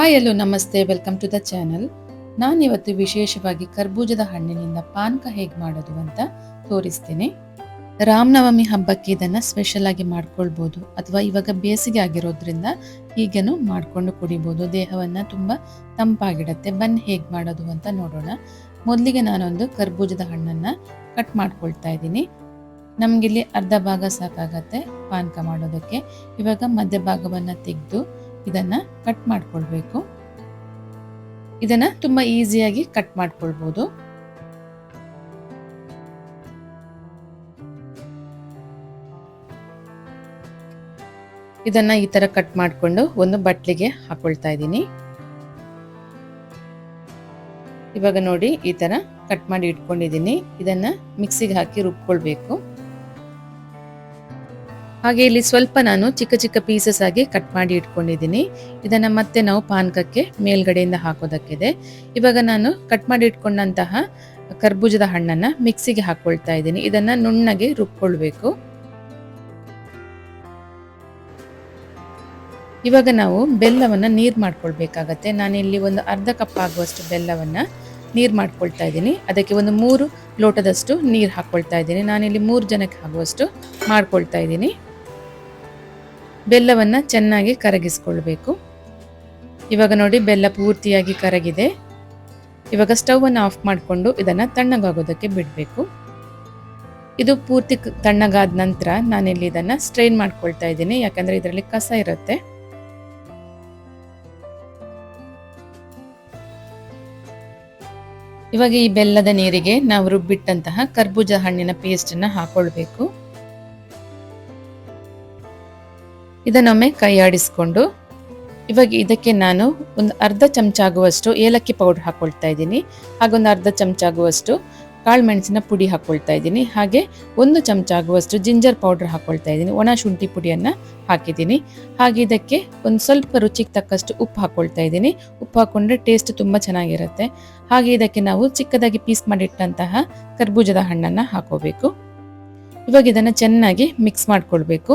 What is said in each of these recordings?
Hi ಎಲ್ಲೋ ನಮಸ್ತೆ welcome to the channel ನಾನಿವತ್ತು ವಿಶೇಷವಾಗಿ ಕರ್ಬೂಜದ ಹಣ್ಣಿನಿಂದ ಪಾನಕ ಹೇಗೆ ಮಾಡೋದು ಅಂತ ತೋರಿಸ್ತೀನಿ. ರಾಮನವಮಿ ಹಬ್ಬಕ್ಕೆ ಇದನ್ನು ಸ್ಪೆಷಲ್ ಆಗಿ ಮಾಡ್ಕೊಳ್ಬೋದು ಅಥವಾ ಇವಾಗ ಬೇಸಿಗೆ ಆಗಿರೋದ್ರಿಂದ ಹೀಗೇನು ಮಾಡಿಕೊಂಡು ಕುಡಿಬೋದು. ದೇಹವನ್ನು ತುಂಬ ತಂಪಾಗಿಡತ್ತೆ. ಬನ್ನಿ ಹೇಗೆ ಮಾಡೋದು ಅಂತ ನೋಡೋಣ. ಮೊದಲಿಗೆ ನಾನೊಂದು ಕರ್ಬೂಜದ ಹಣ್ಣನ್ನು ಕಟ್ ಮಾಡ್ಕೊಳ್ತಾ ಇದ್ದೀನಿ. ನಮಗಿಲ್ಲಿ ಅರ್ಧ ಭಾಗ ಸಾಕಾಗತ್ತೆ ಪಾನಕ ಮಾಡೋದಕ್ಕೆ. ಇವಾಗ ಮಧ್ಯ ಭಾಗವನ್ನು ತೆಗೆದು ಇದನ್ನ ಕಟ್ ಮಾಡಿಕೊಳ್ಬೇಕು. ಇದನ್ನು ತುಂಬ ಈಸಿಯಾಗಿ ಕಟ್ ಮಾಡಿಕೊಳ್ಬೋದು. ಇದನ್ನು ಈ ಥರ ಕಟ್ ಮಾಡಿಕೊಂಡು ಒಂದು ಬಟ್ಲಿಗೆ ಹಾಕೊಳ್ತಾ ಇದ್ದೀನಿ. ಇವಾಗ ನೋಡಿ ಈ ಥರ ಕಟ್ ಮಾಡಿ ಇಟ್ಕೊಂಡಿದ್ದೀನಿ. ಇದನ್ನು ಮಿಕ್ಸಿಗೆ ಹಾಕಿ ರುಬ್ಕೊಳ್ಬೇಕು. ಹಾಗೆ ಇಲ್ಲಿ ಸ್ವಲ್ಪ ನಾನು ಚಿಕ್ಕ ಚಿಕ್ಕ ಪೀಸಸ್ ಆಗಿ ಕಟ್ ಮಾಡಿ ಇಟ್ಕೊಂಡಿದ್ದೀನಿ. ಇದನ್ನು ಮತ್ತೆ ನಾವು ಪಾನಕಕ್ಕೆ ಮೇಲ್ಗಡೆಯಿಂದ ಹಾಕೋದಕ್ಕಿದೆ. ಇವಾಗ ನಾನು ಕಟ್ ಮಾಡಿ ಇಟ್ಕೊಂಡಂತಹ ಕರ್ಬೂಜದ ಹಣ್ಣನ್ನು ಮಿಕ್ಸಿಗೆ ಹಾಕ್ಕೊಳ್ತಾ ಇದ್ದೀನಿ. ಇದನ್ನು ನುಣ್ಣಗೆ ರುಬ್ಕೊಳ್ಬೇಕು. ಇವಾಗ ನಾವು ಬೆಲ್ಲವನ್ನು ನೀರು ಮಾಡ್ಕೊಳ್ಬೇಕಾಗತ್ತೆ. ನಾನಿಲ್ಲಿ ಒಂದು ಅರ್ಧ ಕಪ್ ಆಗುವಷ್ಟು ಬೆಲ್ಲವನ್ನು ನೀರು ಮಾಡ್ಕೊಳ್ತಾ ಇದ್ದೀನಿ. ಅದಕ್ಕೆ ಒಂದು ಮೂರು ಲೋಟದಷ್ಟು ನೀರು ಹಾಕ್ಕೊಳ್ತಾ ಇದ್ದೀನಿ. ನಾನಿಲ್ಲಿ ಮೂರು ಜನಕ್ಕೆ ಆಗುವಷ್ಟು ಮಾಡ್ಕೊಳ್ತಾ ಇದ್ದೀನಿ. ಬೆಲ್ಲವನ್ನು ಚೆನ್ನಾಗಿ ಕರಗಿಸ್ಕೊಳ್ಬೇಕು. ಇವಾಗ ನೋಡಿ ಬೆಲ್ಲ ಪೂರ್ತಿಯಾಗಿ ಕರಗಿದೆ. ಇವಾಗ ಸ್ಟವನ್ನು ಆಫ್ ಮಾಡಿಕೊಂಡು ಇದನ್ನು ತಣ್ಣಗಾಗೋದಕ್ಕೆ ಬಿಡಬೇಕು. ಇದು ಪೂರ್ತಿ ತಣ್ಣಗಾದ ನಂತರ ನಾನಿಲ್ಲಿ ಇದನ್ನು ಸ್ಟ್ರೈನ್ ಮಾಡ್ಕೊಳ್ತಾ ಇದ್ದೀನಿ. ಯಾಕಂದರೆ ಇದರಲ್ಲಿ ಕಸ ಇರುತ್ತೆ. ಇವಾಗ ಈ ಬೆಲ್ಲದ ನೀರಿಗೆ ನಾವು ರುಬ್ಬಿಟ್ಟಂತಹ ಕರ್ಬೂಜ ಹಣ್ಣಿನ ಪೇಸ್ಟನ್ನು ಹಾಕೊಳ್ಬೇಕು. ಇದನ್ನೊಮ್ಮೆ ಕೈಯಾಡಿಸ್ಕೊಂಡು ಇವಾಗ ಇದಕ್ಕೆ ನಾನು ಒಂದು ಅರ್ಧ ಚಮಚ ಆಗುವಷ್ಟು ಏಲಕ್ಕಿ ಪೌಡರ್ ಹಾಕ್ಕೊಳ್ತಾ ಇದ್ದೀನಿ. ಹಾಗೊಂದು ಅರ್ಧ ಚಮಚ ಆಗುವಷ್ಟು ಕಾಳು ಮೆಣಸಿನ ಪುಡಿ ಹಾಕ್ಕೊಳ್ತಾ ಇದ್ದೀನಿ. ಹಾಗೆ ಒಂದು ಚಮಚ ಆಗುವಷ್ಟು ಜಿಂಜರ್ ಪೌಡರ್ ಹಾಕ್ಕೊಳ್ತಾ ಇದ್ದೀನಿ. ಒಣ ಶುಂಠಿ ಪುಡಿಯನ್ನು ಹಾಕಿದ್ದೀನಿ. ಹಾಗೆ ಇದಕ್ಕೆ ಒಂದು ಸ್ವಲ್ಪ ರುಚಿಗೆ ತಕ್ಕಷ್ಟು ಉಪ್ಪು ಹಾಕ್ಕೊಳ್ತಾ ಇದ್ದೀನಿ. ಉಪ್ಪು ಹಾಕೊಂಡ್ರೆ ಟೇಸ್ಟ್ ತುಂಬ ಚೆನ್ನಾಗಿರುತ್ತೆ. ಹಾಗೆ ಇದಕ್ಕೆ ನಾವು ಚಿಕ್ಕದಾಗಿ ಪೀಸ್ ಮಾಡಿಟ್ಟಂತಹ ಕರ್ಬೂಜದ ಹಣ್ಣನ್ನು ಹಾಕೋಬೇಕು. ಇವಾಗ ಇದನ್ನು ಚೆನ್ನಾಗಿ ಮಿಕ್ಸ್ ಮಾಡ್ಕೊಳ್ಬೇಕು.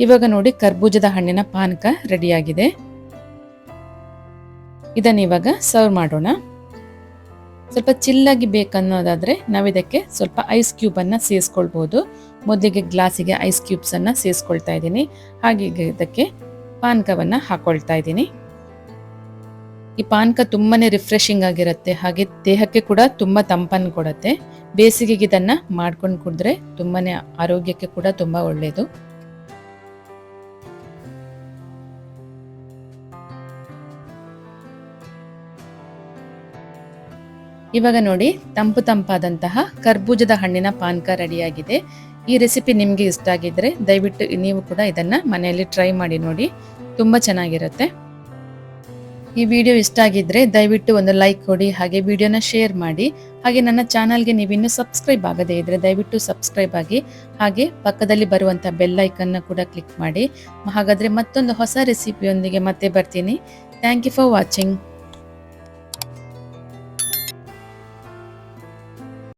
ಇವಾಗ ನೋಡಿ ಕರ್ಬೂಜದ ಹಣ್ಣಿನ ಪಾನಕ ರೆಡಿಯಾಗಿದೆ. ಇದನ್ನು ಇವಾಗ ಸರ್ವ್ ಮಾಡೋಣ. ಸ್ವಲ್ಪ ಚಿಲ್ಲಾಗಿ ಬೇಕನ್ನೋದಾದರೆ ನಾವು ಇದಕ್ಕೆ ಸ್ವಲ್ಪ ಐಸ್ ಕ್ಯೂಬನ್ನು ಸೇರಿಸ್ಕೊಳ್ಬೋದು. ಮೊದಲಿಗೆ ಗ್ಲಾಸಿಗೆ ಐಸ್ ಕ್ಯೂಬ್ಸನ್ನು ಸೇರಿಸ್ಕೊಳ್ತಾ ಇದ್ದೀನಿ. ಹಾಗೆ ಇದಕ್ಕೆ ಪಾನಕವನ್ನು ಹಾಕೊಳ್ತಾ ಇದ್ದೀನಿ. ಈ ಪಾನಕ ತುಂಬಾ ರಿಫ್ರೆಶಿಂಗ್ ಆಗಿರುತ್ತೆ. ಹಾಗೆ ದೇಹಕ್ಕೆ ಕೂಡ ತುಂಬ ತಂಪನ್ನು ಕೊಡುತ್ತೆ. ಬೇಸಿಗೆಗೆ ಇದನ್ನು ಮಾಡ್ಕೊಂಡು ಕುಡಿದ್ರೆ ತುಂಬಾ ಆರೋಗ್ಯಕ್ಕೆ ಕೂಡ ತುಂಬ ಒಳ್ಳೆಯದು ಇವಾಗ ನೋಡಿ, ತಂಪು ತಂಪಾದಂತಹ ಕರ್ಬೂಜದ ಹಣ್ಣಿನ ಪಾನಕ ರೆಡಿಯಾಗಿದೆ. ಈ ರೆಸಿಪಿ ನಿಮಗೆ ಇಷ್ಟ ಆಗಿದ್ರೆ ದಯವಿಟ್ಟು ನೀವು ಕೂಡ ಇದನ್ನ ಮನೆಯಲ್ಲಿ ಟ್ರೈ ಮಾಡಿ ನೋಡಿ, ತುಂಬ ಚೆನ್ನಾಗಿರುತ್ತೆ. ಈ ವಿಡಿಯೋ ಇಷ್ಟ ಆಗಿದ್ರೆ ದಯವಿಟ್ಟು ಒಂದು ಲೈಕ್ ಕೊಡಿ, ಹಾಗೆ ವಿಡಿಯೋನ ಶೇರ್ ಮಾಡಿ. ಹಾಗೆ ನನ್ನ ಚಾನಲ್ಗೆ ನೀವಿನ್ನೂ ಸಬ್ಸ್ಕ್ರೈಬ್ ಆಗದೇ ಇದ್ರೆ ದಯವಿಟ್ಟು ಸಬ್ಸ್ಕ್ರೈಬ್ ಆಗಿ, ಹಾಗೆ ಪಕ್ಕದಲ್ಲಿ ಬರುವಂಥ ಐಕನ್ನ ಕೂಡ ಕ್ಲಿಕ್ ಮಾಡಿ. ಹಾಗಾದ್ರೆ ಮತ್ತೊಂದು ಹೊಸ ರೆಸಿಪಿಯೊಂದಿಗೆ ಮತ್ತೆ ಬರ್ತೀನಿ. Thank you for watching